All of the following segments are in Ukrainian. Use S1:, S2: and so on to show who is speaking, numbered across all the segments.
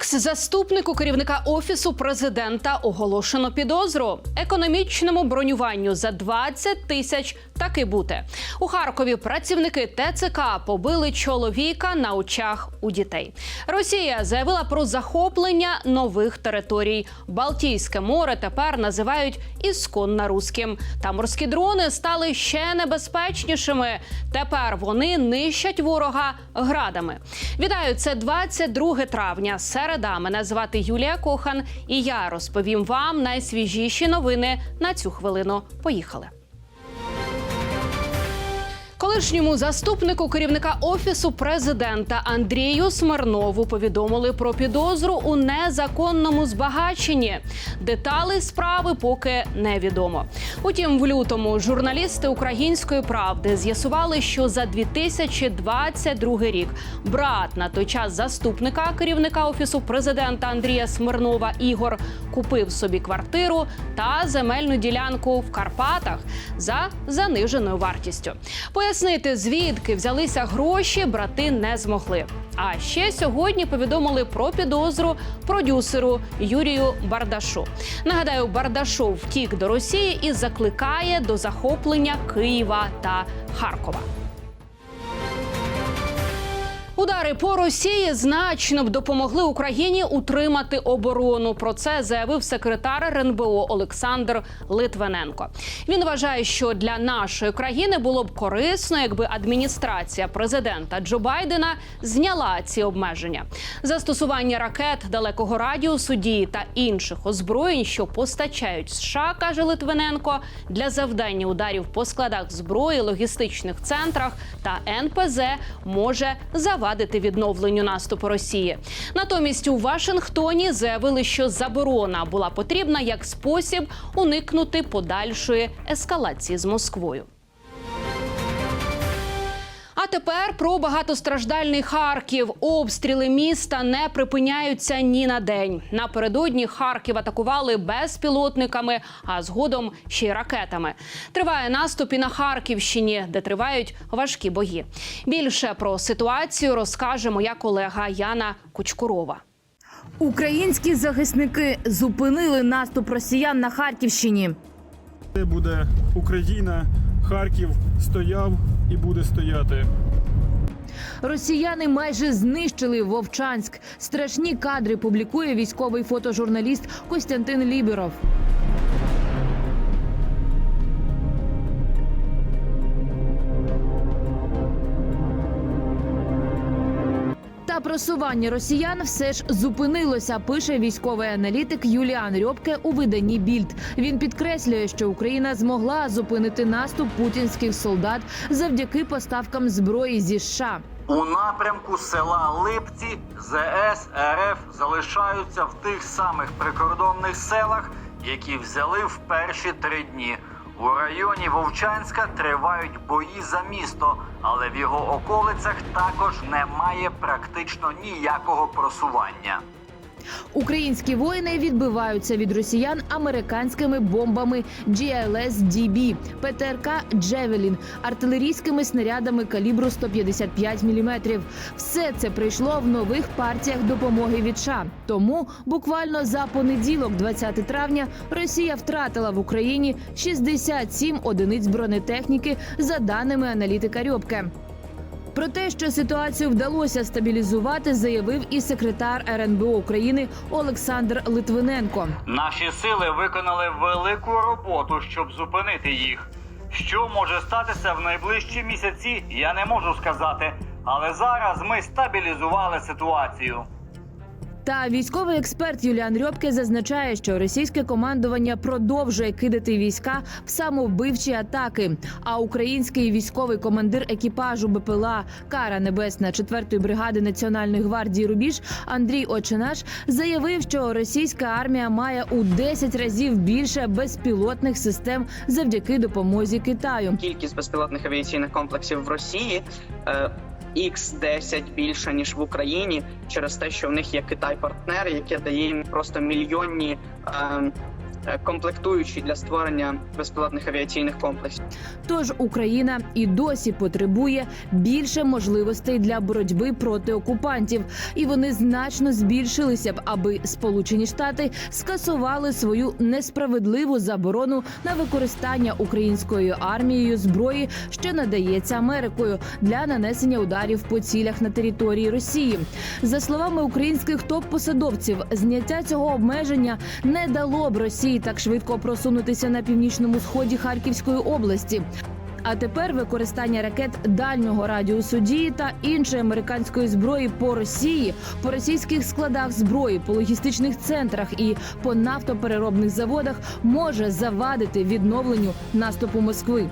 S1: Екс-заступнику керівника офісу президента оголошено підозру. Економічному бронюванню за 20 тисяч таки бути. У Харкові працівники ТЦК побили чоловіка на очах у дітей. Росія заявила про захоплення нових територій. Балтійське море тепер називають ісконно руським. Та морські дрони стали ще небезпечнішими. Тепер вони нищать ворога градами. Вітаю, це 22 травня. Середа. Мене звати Юлія Кохан, і я розповім вам найсвіжіші новини на цю хвилину. Поїхали. Колишньому заступнику керівника офісу президента Андрію Смирнову повідомили про підозру у незаконному збагаченні. Деталі справи поки невідомо. Утім, в лютому журналісти української правди з'ясували, що за 2022 рік брат на той час заступника керівника офісу президента Андрія Смирнова Ігор купив собі квартиру та земельну ділянку в Карпатах за заниженою вартістю. Пояснити, звідки взялися гроші, брати не змогли. А ще сьогодні повідомили про підозру продюсеру Юрію Бардашу. Нагадаю, Бардашов втік до Росії і закликає до захоплення Києва та Харкова. Удари по Росії значно б допомогли Україні утримати оборону. Про це заявив секретар РНБО Олександр Литвиненко. Він вважає, що для нашої країни було б корисно, якби адміністрація президента Джо Байдена зняла ці обмеження. Застосування ракет далекого радіусу дії та інших озброєнь, що постачають США, каже Литвиненко, для завдання ударів по складах зброї, логістичних центрах та НПЗ може завадити відновленню наступу Росії. Натомість у Вашингтоні заявили, що заборона була потрібна як спосіб уникнути подальшої ескалації з Москвою. Тепер про багатостраждальний Харків. Обстріли міста не припиняються ні на день. Напередодні Харків атакували безпілотниками, а згодом ще й ракетами. Триває наступ і на Харківщині, де тривають важкі бої. Більше про ситуацію розкаже моя колега Яна Кучкурова.
S2: Українські захисники зупинили наступ росіян на Харківщині.
S3: Це буде Україна, Харків стояв і буде стояти.
S2: Росіяни майже знищили Вовчанськ. Страшні кадри публікує військовий фотожурналіст Костянтин Ліберов. Та просування росіян все ж зупинилося. Пише військовий аналітик Юліан Рьобке у виданні Більд. Він підкреслює, що Україна змогла зупинити наступ путінських солдат завдяки поставкам зброї зі США.
S4: У напрямку села Липці ЗС РФ залишаються в тих самих прикордонних селах, які взяли в перші три дні. У районі Вовчанська тривають бої за місто, але в його околицях також немає практично ніякого просування.
S2: Українські воїни відбиваються від росіян американськими бомбами GLS-DB, ПТРК «Джевелін», артилерійськими снарядами калібру 155 мм. Все це прийшло в нових партіях допомоги від США. Тому буквально за понеділок, 20 травня, Росія втратила в Україні 67 одиниць бронетехніки за даними аналітика Рьобке. Про те, що ситуацію вдалося стабілізувати, заявив і секретар РНБО України Олександр Литвиненко.
S4: Наші сили виконали велику роботу, щоб зупинити їх. Що може статися в найближчі місяці, я не можу сказати. Але зараз ми стабілізували ситуацію.
S2: Та військовий експерт Юліан Рьобке зазначає, що російське командування продовжує кидати війська в самовбивчі атаки. А український військовий командир екіпажу БПЛА Кара Небесна 4-ї бригади Національної гвардії Рубіж Андрій Очинаш заявив, що російська армія має у 10 разів більше безпілотних систем завдяки допомозі Китаю.
S5: кількість безпілотних авіаційних комплексів в Росії е, X10 більше ніж в Україні через те, що в них є Китай партнер, який дає їм просто мільйонні. Е, е, комплектуючі для створення безпілотних авіаційних комплексів.
S2: Тож Україна і досі потребує більше можливостей для боротьби проти окупантів, і вони значно збільшилися б, аби Сполучені Штати скасували свою несправедливу заборону на використання українською армією зброї, що надається Америкою для нанесення ударів по цілях на території Росії. За словами українських топ-посадовців, зняття цього обмеження не дало б Росії так швидко просунутися на північному сході Харківської області. А тепер використання ракет дальнього радіусу дії та іншої американської зброї по Росії, по російських складах зброї, по логістичних центрах і по нафтопереробних заводах може завадити відновленню наступу Москви.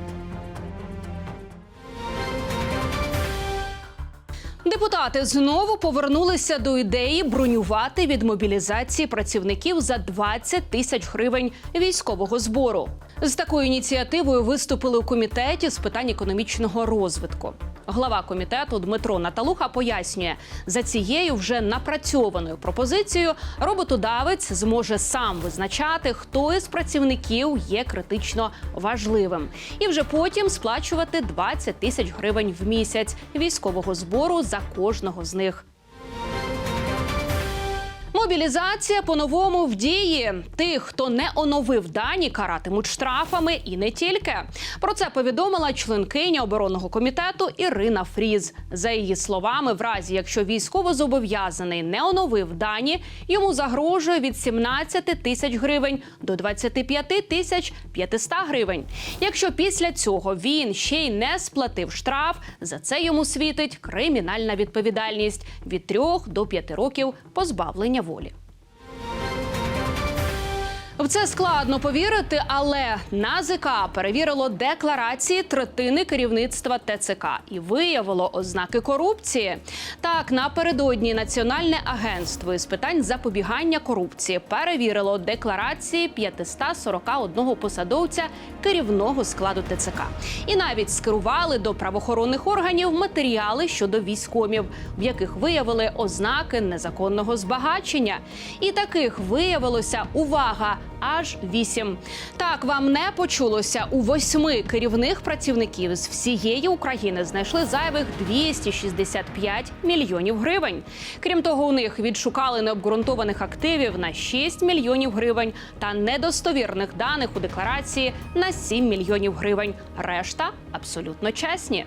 S1: Депутати знову повернулися до ідеї бронювати від мобілізації працівників за 20 тисяч гривень військового збору. З такою ініціативою виступили у комітеті з питань економічного розвитку. Глава комітету Дмитро Наталуха пояснює, за цією вже напрацьованою пропозицією роботодавець зможе сам визначати, хто із працівників є критично важливим, і вже потім сплачувати 20 тисяч гривень в місяць військового збору за кожного з них. Мобілізація по-новому в дії. Тих, хто не оновив дані, каратимуть штрафами і не тільки. Про це повідомила членкиня оборонного комітету Ірина Фріз. За її словами, в разі якщо військовозобов'язаний не оновив дані, йому загрожує від 17 тисяч гривень до 25 тисяч 500 гривень. Якщо після цього він ще й не сплатив штраф, за це йому світить кримінальна відповідальність від 3 до 5 років позбавлення волі. В це складно повірити, але НАЗК перевірило декларації третини керівництва ТЦК і виявило ознаки корупції. Так, напередодні Національне агентство із питань запобігання корупції перевірило декларації 541 посадовця керівного складу ТЦК і навіть скерували до правоохоронних органів матеріали щодо військомів, в яких виявили ознаки незаконного збагачення. І таких виявилося увага аж вісім. Так вам не почулося у восьми керівних працівників з всієї України знайшли зайвих 265 мільйонів гривень. Крім того, у них відшукали необґрунтованих активів на 6 мільйонів гривень та недостовірних даних у декларації на 7 мільйонів гривень. Решта абсолютно чесні.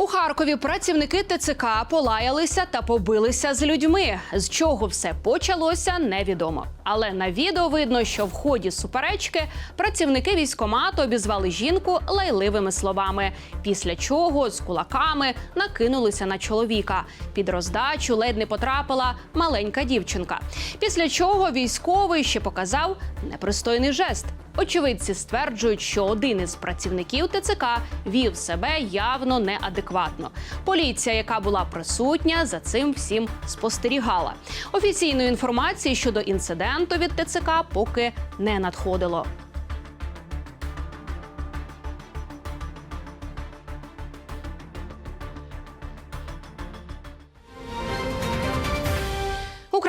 S1: У Харкові працівники ТЦК полаялися та побилися з людьми. З чого все почалося, невідомо. Але на відео видно, що в ході суперечки працівники військомату обізвали жінку лайливими словами. Після чого з кулаками накинулися на чоловіка. Під роздачу ледь не потрапила маленька дівчинка. Після чого військовий ще показав непристойний жест. Очевидці стверджують, що один із працівників ТЦК вів себе явно неадекватно. Поліція, яка була присутня, за цим всім спостерігала. Офіційної інформації щодо інциденту від ТЦК поки не надходило.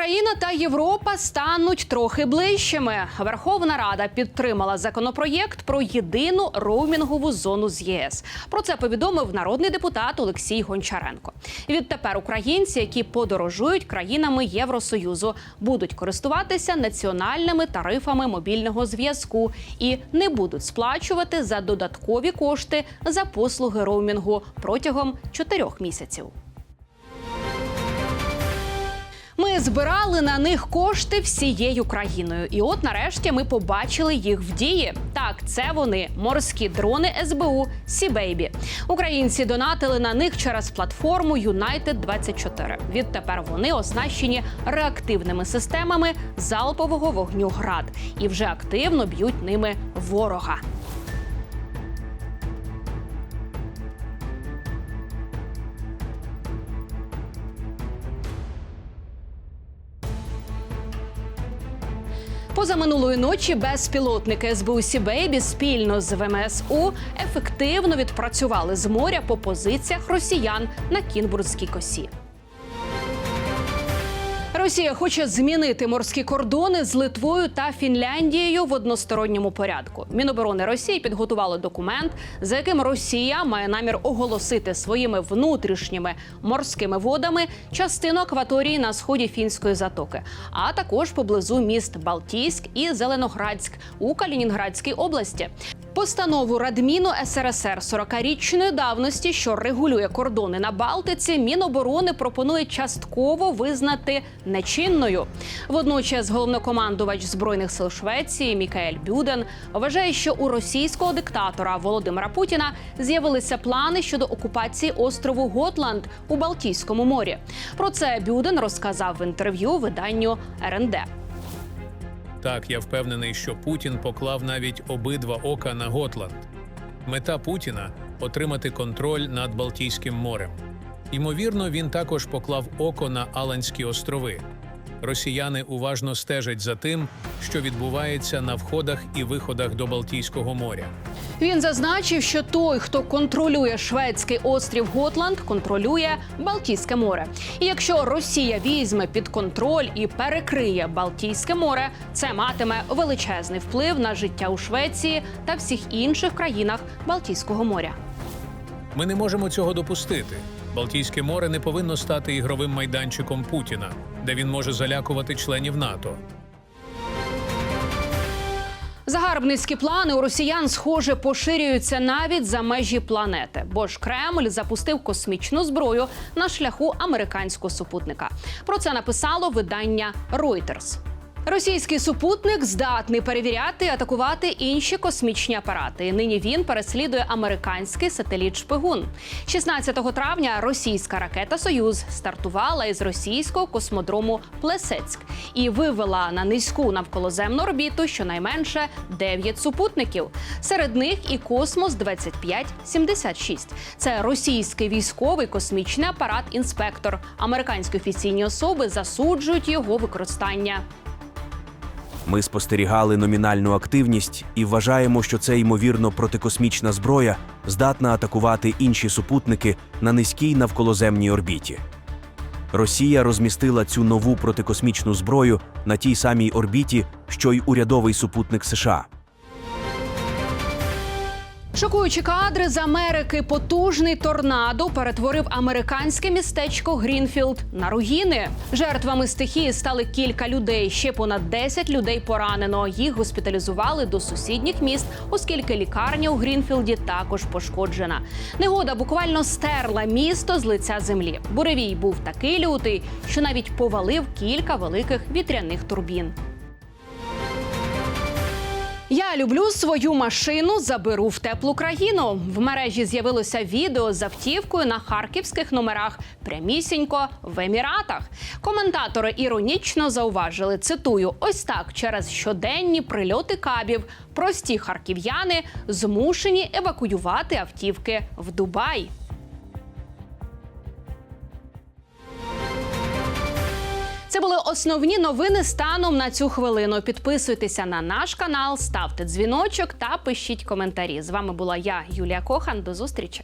S1: Україна та Європа стануть трохи ближчими. Верховна Рада підтримала законопроєкт про єдину роумінгову зону з ЄС. Про це повідомив народний депутат Олексій Гончаренко. Відтепер українці, які подорожують країнами Євросоюзу, будуть користуватися національними тарифами мобільного зв'язку і не будуть сплачувати за додаткові кошти за послуги роумінгу протягом чотирьох місяців. Ми збирали на них кошти всією країною, і от нарешті ми побачили їх в дії. Так, це вони морські дрони СБУ Сібейбі. Українці донатили на них через платформу United 24 Відтепер вони оснащені реактивними системами залпового вогню град і вже активно б'ють ними ворога. Позаминулої ночі безпілотники СБУ «Сібейбі» спільно з ВМСУ ефективно відпрацювали з моря по позиціях росіян на Кінбурзькій косі. Росія хоче змінити морські кордони з Литвою та Фінляндією в односторонньому порядку. Міноборони Росії підготували документ, за яким Росія має намір оголосити своїми внутрішніми морськими водами частину акваторії на сході фінської затоки, а також поблизу міст Балтійськ і Зеленоградськ у Калінінградській області. Постанову Радміну СРСР 40-річної давності, що регулює кордони на Балтиці, Міноборони пропонує частково визнати нечинною. Водночас головнокомандувач збройних сил Швеції Мікаель Бюден вважає, що у російського диктатора Володимира Путіна з'явилися плани щодо окупації острову Готланд у Балтійському морі. Про це Бюден розказав в інтерв'ю виданню РНД.
S6: Так, я впевнений, що Путін поклав навіть обидва ока на Готланд. Мета Путіна отримати контроль над Балтійським морем. Ймовірно, він також поклав око на Аланські острови. Росіяни уважно стежать за тим, що відбувається на входах і виходах до Балтійського моря.
S1: Він зазначив, що той, хто контролює шведський острів Готланд, контролює Балтійське море. І якщо Росія візьме під контроль і перекриє Балтійське море, це матиме величезний вплив на життя у Швеції та всіх інших країнах Балтійського моря.
S6: Ми не можемо цього допустити. Балтійське море не повинно стати ігровим майданчиком Путіна, де він може залякувати членів НАТО.
S1: Загарбницькі плани у росіян, схоже, поширюються навіть за межі планети, бо ж Кремль запустив космічну зброю на шляху американського супутника. Про це написало видання Reuters. Російський супутник здатний перевіряти і атакувати інші космічні апарати. Нині він переслідує американський сателіт Шпигун. 16 травня російська ракета Союз стартувала із російського космодрому Плесецьк і вивела на низьку навколоземну орбіту щонайменше 9 супутників. Серед них і космос 2576 Це російський військовий космічний апарат інспектор. Американські офіційні особи засуджують його використання.
S7: Ми спостерігали номінальну активність і вважаємо, що це ймовірно протикосмічна зброя здатна атакувати інші супутники на низькій навколоземній орбіті. Росія розмістила цю нову протикосмічну зброю на тій самій орбіті, що й урядовий супутник США.
S1: Шокуючі кадри з Америки. Потужний торнадо перетворив американське містечко Грінфілд на руїни. Жертвами стихії стали кілька людей. Ще понад 10 людей поранено. Їх госпіталізували до сусідніх міст, оскільки лікарня у Грінфілді також пошкоджена. Негода буквально стерла місто з лиця землі. Буревій був такий лютий, що навіть повалив кілька великих вітряних турбін. Я люблю свою машину, заберу в теплу країну. В мережі з'явилося відео з автівкою на харківських номерах прямісінько в Еміратах. Коментатори іронічно зауважили: цитую: ось так через щоденні прильоти кабів прості харків'яни змушені евакуювати автівки в Дубай. Це були основні новини станом на цю хвилину. Підписуйтеся на наш канал, ставте дзвіночок та пишіть коментарі. З вами була я, Юлія Кохан. До зустрічі.